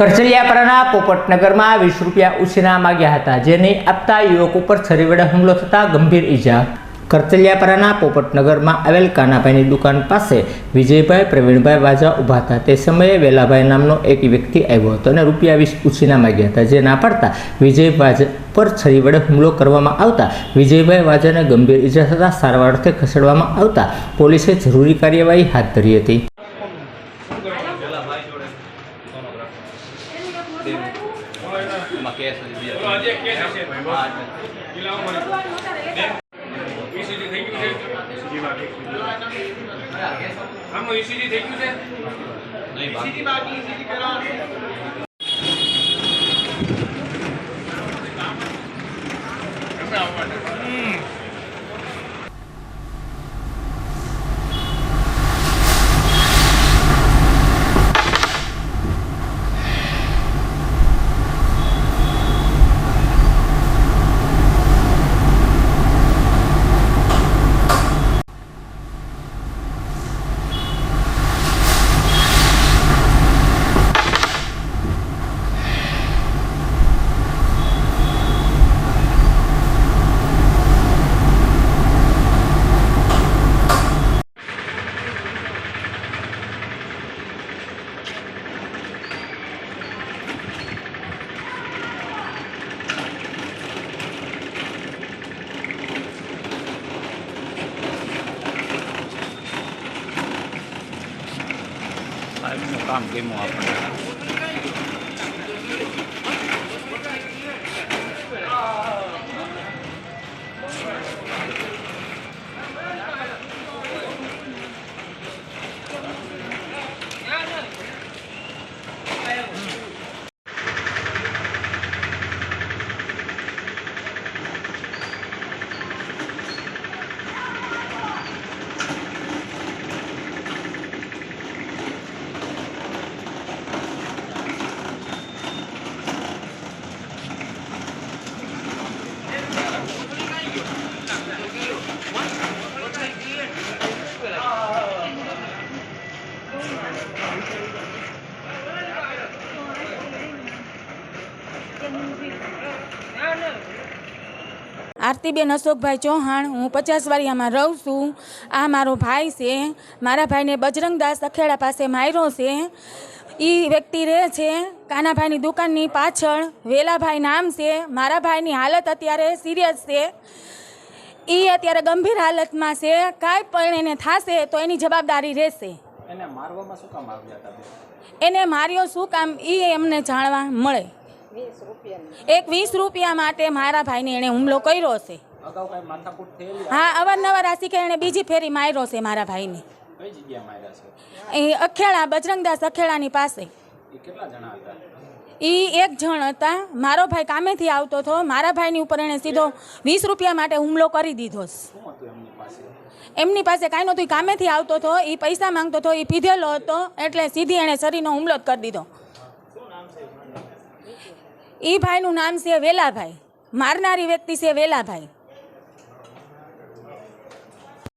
કરચલિયાપરાના પોપટનગરમાં વીસ રૂપિયા ઉછીના માગ્યા હતા, જેને આપતા યુવક ઉપર છરી વડે હુમલો થતા ગંભીર ઈજા. કરચલિયાપરાના પોપટનગરમાં આવેલ કાનાભાઈની દુકાન પાસે વિજયભાઈ, પ્રવીણભાઈ વાજા ઊભા હતા. તે સમયે વેલાભાઈ નામનો એક વ્યક્તિ આવ્યો હતો અને રૂપિયા વીસ ઉછીના માગ્યા હતા, જે ના પાડતા વિજય વાજા પર છરી વડે હુમલો કરવામાં આવતા વિજયભાઈ વાજાને ગંભીર ઈજા થતાં સારવાર અર્થે ખસેડવામાં આવતા પોલીસે જરૂરી કાર્યવાહી હાથ ધરી હતી. સોનોગ્રાફ કેસ ECG થઈ ગયું છે આમનું ECG થઈ ગયું છે નહીં બાકી. સાહેબનું કામ કેમું આપણે આરતીબેન અશોકભાઈ ચૌહાણ હું પચાસ વારિયામાં રહું છું. આ મારો ભાઈ છે. મારા ભાઈને બજરંગદાસ અખેડા પાસે માર્યો છે. એ વ્યક્તિ રહે છે. કાનાભાઈની દુકાનની પાછળ વેલાભાઈ નામ છે. મારા ભાઈની હાલત અત્યારે સિરિયસ છે. એ અત્યારે ગંભીર હાલતમાં છે. કાંઈ પણ એને થશે તો એની જવાબદારી રહેશે. એને મારવામાં શું કામ આવ્યા એને માર્યો શું કામ? એ એમને જાણવા મળે. એક વીસ રૂપિયા માટે મારા ભાઈને એણે હુમલો કર્યો છે. હા અવારનવાર આ શીખે એણે બીજી ફેરી માર્યો છે મારા ભાઈને. એ અખેડા બજરંગદાસ અખેડાની પાસે. એ કેટલા જણા હતા? એ એક જણ હતા. મારો ભાઈ કામેથી આવતો હતો. મારા ભાઈની ઉપર એણે સીધો વીસ રૂપિયા માટે હુમલો કરી દીધો છે. શું હતું એમની પાસે? કાંઈ નહોતું. કામેથી આવતો હતો. એ પૈસા માંગતો હતો. એ પીધેલો હતો. એટલે સીધી એણે શરીરનો હુમલો જ કરી દીધો. એ ભાઈનું નામ છે વેલાભાઈ. મારનારી વ્યક્તિ છે વેલાભાઈ.